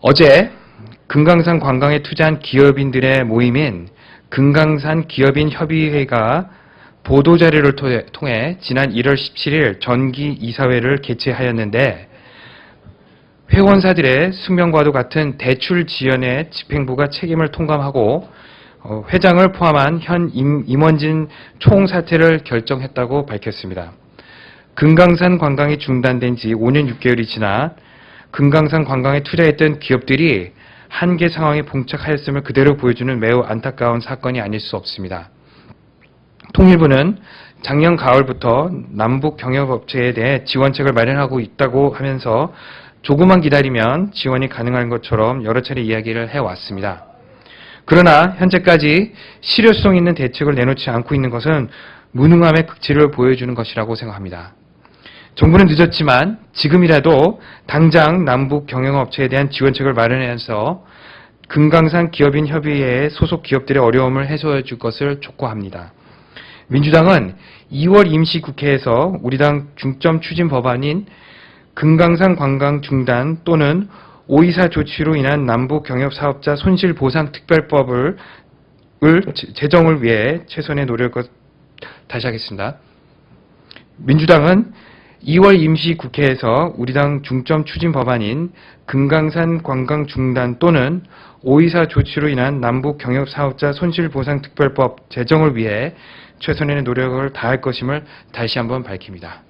어제 금강산 관광에 투자한 기업인들의 모임인 금강산 기업인 협의회가 보도자료를 토- 통해 지난 1월 17일 전기 이사회를 개최하였는데 회원사들의 숙명과도 같은 대출 지연에 집행부가 책임을 통감하고 어, 회장을 포함한 현 임, 임원진 총사퇴를 결정했다고 밝혔습니다. 금강산 관광이 중단된 지 5년 6개월이 지나 금강산 관광에 투자했던 기업들이 한계 상황에 봉착하였음을 그대로 보여주는 매우 안타까운 사건이 아닐 수 없습니다. 통일부는 작년 가을부터 남북 경영업체에 대해 지원책을 마련하고 있다고 하면서 조금만 기다리면 지원이 가능한 것처럼 여러 차례 이야기를 해왔습니다. 그러나 현재까지 실효성 있는 대책을 내놓지 않고 있는 것은 무능함의 극치를 보여주는 것이라고 생각합니다. 정부는 늦었지만 지금이라도 당장 남북 경영업체에 대한 지원책을 마련해서 금강산 기업인 협의회의 소속 기업들의 어려움을 해소해 줄 것을 촉구합니다. 민주당은 2월 임시국회에서 우리 당 중점 추진 법안인 금강산 관광 중단 또는 오이사 조치로 인한 남북 경협 사업자 손실 보상 특별법을 제정을 위해 최선의 노력을 다시 하겠습니다. 민주당은 2월 임시 국회에서 우리 당 중점 추진 법안인 금강산 관광 중단 또는 오이사 조치로 인한 남북 경협 사업자 손실 보상 특별법 제정을 위해 최선의 노력을 다할 것임을 다시 한번 밝힙니다.